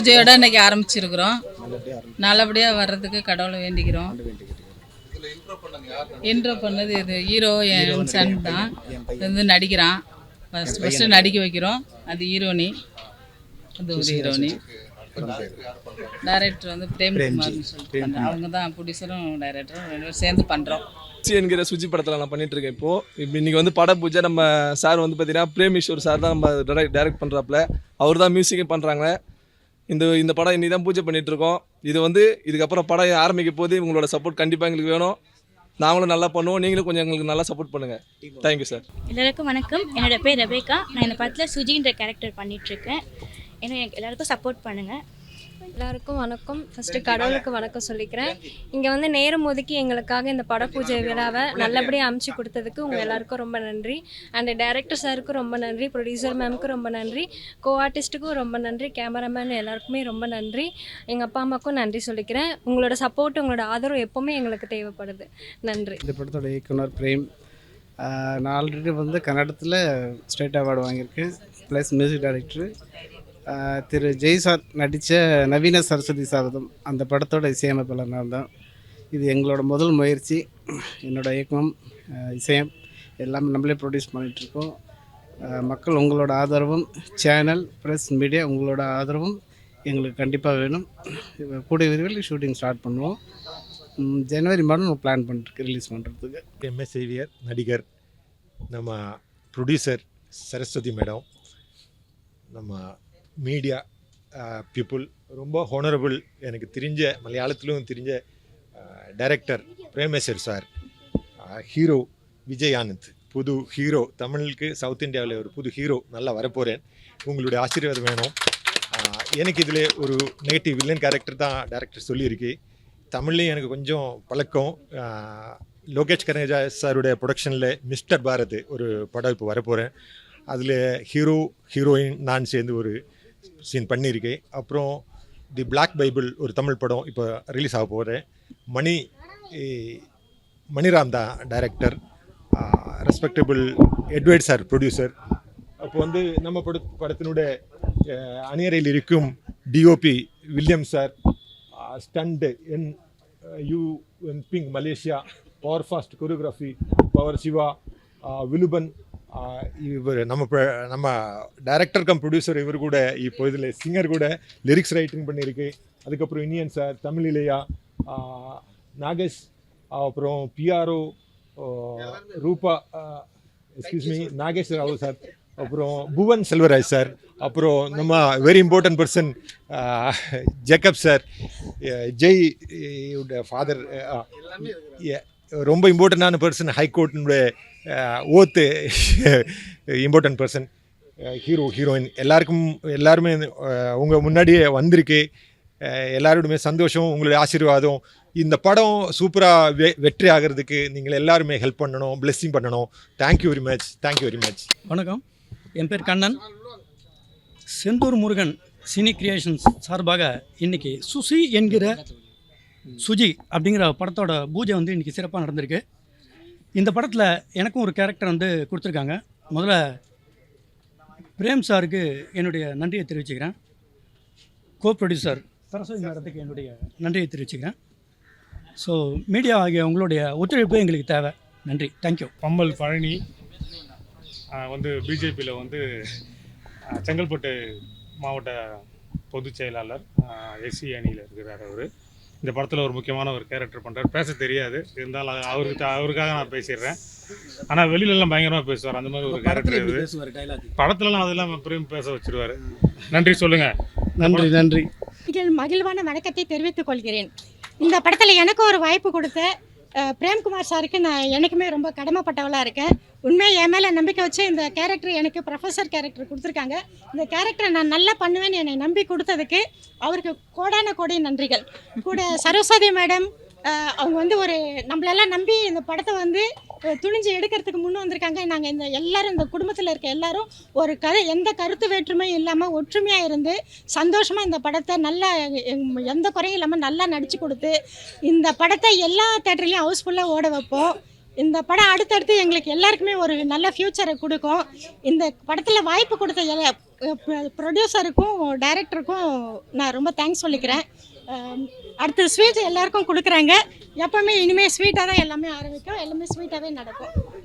பூஜையோட இன்னைக்கு ஆரம்பிச்சிருக்கிறோம். நல்லபடியாக வர்றதுக்கு கடவுளை வேண்டிக்கிறோம். இன்ட்ரோ பண்ணது இது. ஹீரோ என் சன் தான். இது வந்து நடிக்கிறான். ஃபஸ்ட் ஃபஸ்ட்டு நடிக்க வைக்கிறோம். அது ஹீரோனி. அது ஒரு ஹீரோனி. டைரக்டர் வந்து பிரேம்குமார்னு சொல்லிட்டு. அவங்க தான் ப்ரொடியூசரும் டைரக்டரும் ரெண்டு பேரும் சேர்ந்து பண்ணுறோம் சி என்கிற சுஜி படத்தில் நான் பண்ணிட்டு இருக்கேன் இப்போ. இன்னைக்கு வந்து பட பூஜை நம்ம சார் வந்து பார்த்தீங்கன்னா பிரேமிஷோர் சார் தான் நம்ம டைரக்ட் டைரக்ட் பண்ணுறாப்புல அவர் தான் மியூசிக்கும் பண்ணுறாங்க இந்த இந்த படம் இன்னைக்கு தான் பூஜை பண்ணிகிட்ருக்கோம் இது வந்து இதுக்கப்புறம் படம் ஆரம்பிக்க போது உங்களோட சப்போர்ட் கண்டிப்பாக எங்களுக்கு வேணும். நாங்களும் நல்லா பண்ணுவோம். நீங்களும் கொஞ்சம் எங்களுக்கு நல்லா சப்போர்ட் பண்ணுங்கள் தேங்க்யூ சார் எல்லாருக்கும் வணக்கம். என்னோட பேர் ரபேகா. நான் இந்த படத்தில் சுஜின்ற கேரக்டர் பண்ணிகிட்ருக்கேன் ஏன்னா எனக்கு எல்லாருக்கும் சப்போர்ட் பண்ணுங்கள் எல்லாருக்கும் வணக்கம். ஃபஸ்ட்டு கடவுளுக்கு வணக்கம் சொல்லிக்கிறேன். இங்கே வந்து நேரம் ஒதுக்கி எங்களுக்காக இந்த பட பூஜை விழாவை நல்லபடியாக அமைச்சு கொடுத்ததுக்கு உங்கள் எல்லாருக்கும் ரொம்ப நன்றி. அண்ட் டைரக்டர் சாருக்கும் ரொம்ப நன்றி ப்ரொடியூசர் மேம்க்கும் ரொம்ப நன்றி கோ ஆர்டிஸ்ட்டுக்கும் ரொம்ப நன்றி கேமராமேன் எல்லாருக்குமே ரொம்ப நன்றி. எங்கள் அப்பா அம்மாக்கும் நன்றி சொல்லிக்கிறேன். உங்களோட சப்போர்ட் உங்களோட ஆதரவு எப்போவுமே எங்களுக்கு தேவைப்படுது. நன்றி. இந்த படத்தோட இயக்குனர் பிரேம் நான் ஆல்ரெடி வந்து கன்னடத்தில் ஸ்டேட் அவார்டு வாங்கியிருக்கேன் ப்ளஸ் மியூசிக் டைரக்டர் திரு ஜெய் சார் நடித்த நவீன சரஸ்வதி சாரதம் அந்த படத்தோட இசையமைப்பாளர் நான் தான் இது எங்களோட முதல் முயற்சி. என்னோட இயக்கம் இசையம் எல்லாமே நம்மளே ப்ரொடியூஸ் பண்ணிகிட்ருக்கோம் மக்கள் உங்களோட ஆதரவும் சேனல் ப்ரெஸ் மீடியா உங்களோட ஆதரவும் எங்களுக்கு கண்டிப்பாக வேணும். கூடிய விரைவில் ஷூட்டிங் ஸ்டார்ட் பண்ணுவோம். ஜனவரி மாதம் பிளான் பண்ணிருக்கு ரிலீஸ் பண்ணுறதுக்கு எம்எஸ் சேவியர் நடிகர் நம்ம ப்ரொடியூசர் சரஸ்வதி மேடம் நம்ம மீடியா பீப்புள் uh, ரொம்ப ஹோனரபுள் எனக்கு தெரிஞ்ச மலையாளத்திலும் தெரிஞ்ச uh, director Premeswar sir uh, hero Vijay Anand புது ஹீரோ தமிழுக்கு சவுத் இந்தியாவில் ஒரு புது ஹீரோ நல்லா வரப்போகிறேன் உங்களுடைய ஆசீர்வாதம் வேணும். எனக்கு இதில் ஒரு நெகட்டிவ் வில்லன் கேரக்டர் தான் டேரக்டர் சொல்லியிருக்கு. தமிழ்லேயும் எனக்கு கொஞ்சம் பழக்கம். லோகேஷ் கனேஜா சாருடைய ப்ரொடக்ஷனில் மிஸ்டர் பாரத் ஒரு படம் இப்போ வரப்போகிறேன் அதில் ஹீரோ ஹீரோயின் நான் சேர்ந்து ஒரு சீன் பண்ணியிருக்கேன். அப்புறம் தி பிளாக் பைபிள் ஒரு தமிழ் படம் இப்போ ரிலீஸ் ஆக போகுது. மணி மணிராம் தான் director respectable Edward sir producer அப்போ வந்து நம்ம பட படத்தினுடைய அணியறையில் இருக்கும் டிஓபி வில்லியம் சார் ஸ்டண்ட் என் யூ என் ping Malaysia power fast choreography power Siva விலுபன் இவர் நம்ம நம்ம டைரக்டர் கம் ப்ரொடியூசர் இவர் கூட இப்போ இதில் சிங்கர் கூட லிரிக்ஸ் ரைட்டிங் பண்ணியிருக்கு. அதுக்கப்புறம் இனியன் சார் தமிழ் இளையா நாகேஷ் அப்புறம் PRO Rupa excuse me Nagesh Rao sir அப்புறம் புவன் செல்வராஜ் சார் அப்புறம் நம்ம very important person Jacob sir Jai father ரொம்ப இம்பார்ட்டண்டான பர்சன் ஹைகோர்ட்டினுடைய ஓத்து இம்பார்ட்டன்ட் பர்சன் ஹீரோ ஹீரோயின் எல்லாருக்கும் எல்லாருமே உங்கள் முன்னாடியே வந்திருக்கு. எல்லாரோடுமே சந்தோஷம் உங்களுடைய ஆசீர்வாதம். இந்த படம் சூப்பராக வெ வெற்றி ஆகிறதுக்கு நீங்கள் எல்லாருமே ஹெல்ப் பண்ணணும் பிளெஸ்ஸிங் பண்ணணும். Thank you very much thank you very much வணக்கம். என் பேர் கண்ணன். செந்தூர் முருகன் சினி கிரியேஷன்ஸ் சார்பாக இன்னைக்கு சுசி என்கிற சுஜி அப்படிங்கிற படத்தோட பூஜை வந்து இன்றைக்கி சிறப்பாக நடந்திருக்கு. இந்த படத்தில் எனக்கும் ஒரு கேரக்டர் வந்து கொடுத்துருக்காங்க. முதல்ல பிரேம் சாருக்கு என்னுடைய நன்றியை தெரிவிச்சுக்கிறேன். கோ ப்ரொடியூசர் சரஸ்வதி மேடத்துக்கு என்னுடைய நன்றியை தெரிவிச்சுக்கிறேன். ஸோ மீடியா ஆகிய உங்களுடைய ஒத்துழைப்பு எங்களுக்கு தேவை. நன்றி. தேங்க்யூ பம்மல் பழனி வந்து பிஜேபியில் வந்து செங்கல்பட்டு மாவட்ட பொதுச் செயலாளர் எஸ்சி அணியில் இருக்கிறார் அவர். இந்த படத்தில் ஒரு முக்கியமான ஒரு கேரக்டர் பண்ணுறார் பேச தெரியாது. இருந்தாலும் அவருக்கு அவருக்காக நான் பேசிடுறேன். ஆனால் வெளியிலலாம் பயங்கரமாக பேசுவார். அந்த மாதிரி ஒரு கேரக்டர் இது படத்துலலாம் அதெல்லாம் பிரேம் பேச வச்சிருவாரு. நன்றி சொல்லுங்கள் நன்றி நன்றி. மகிழ்வான வணக்கத்தை தெரிவித்துக் கொள்கிறேன். இந்த படத்தில் எனக்கு ஒரு வாய்ப்பு கொடுத்த பிரேம்குமார் சாருக்கு நான் எனக்குமே ரொம்ப கடமைப்பட்டவளாக இருக்கேன். உண்மையை என் மேலே நம்பிக்கை வச்சு இந்த கேரக்டர் எனக்கு ப்ரொஃபஸர் கேரக்டர் கொடுத்துருக்காங்க. இந்த கேரக்டரை நான் நல்லா பண்ணுவேன்னு என்னை நம்பி கொடுத்ததுக்கு அவருக்கு கோடான கோடி நன்றிகள். கூட சரஸ்வதி மேடம் அவங்க வந்து ஒரு நம்மளெல்லாம் நம்பி இந்த படத்தை வந்து துணிஞ்சு எடுக்கிறதுக்கு முன் வந்திருக்காங்க. நாங்கள் இந்த எல்லாரும் இந்த குடும்பத்தில் இருக்க எல்லாரும் ஒரு கரு எந்த கருத்து வேற்றுமையும் இல்லாமல் ஒற்றுமையாக இருந்து சந்தோஷமாக இந்த படத்தை நல்லா எந்த குறையும் இல்லாமல் நல்லா நடித்து கொடுத்து இந்த படத்தை எல்லா தேட்டர்லேயும் ஹவுஸ்ஃபுல்லாக ஓட வைப்போம். இந்த படம் அடுத்தடுத்து எங்களுக்கு எல்லாருக்குமே ஒரு நல்ல ஃப்யூச்சரை கொடுக்கும். இந்த படத்தில் வாய்ப்பு கொடுத்த எல்லா- ப்ரொடியூசருக்கும் டைரக்டருக்கும் நான் ரொம்ப தேங்க்ஸ் சொல்லிக்கிறேன். அடுத்து ஸ்வீட் எல்லாருக்கும் கொடுக்குறாங்க. எப்போவுமே இனிமேல் ஸ்வீட்டாக தான் எல்லாமே ஆரம்பிக்கும். எல்லாமே ஸ்வீட்டாகவே நடக்கும்.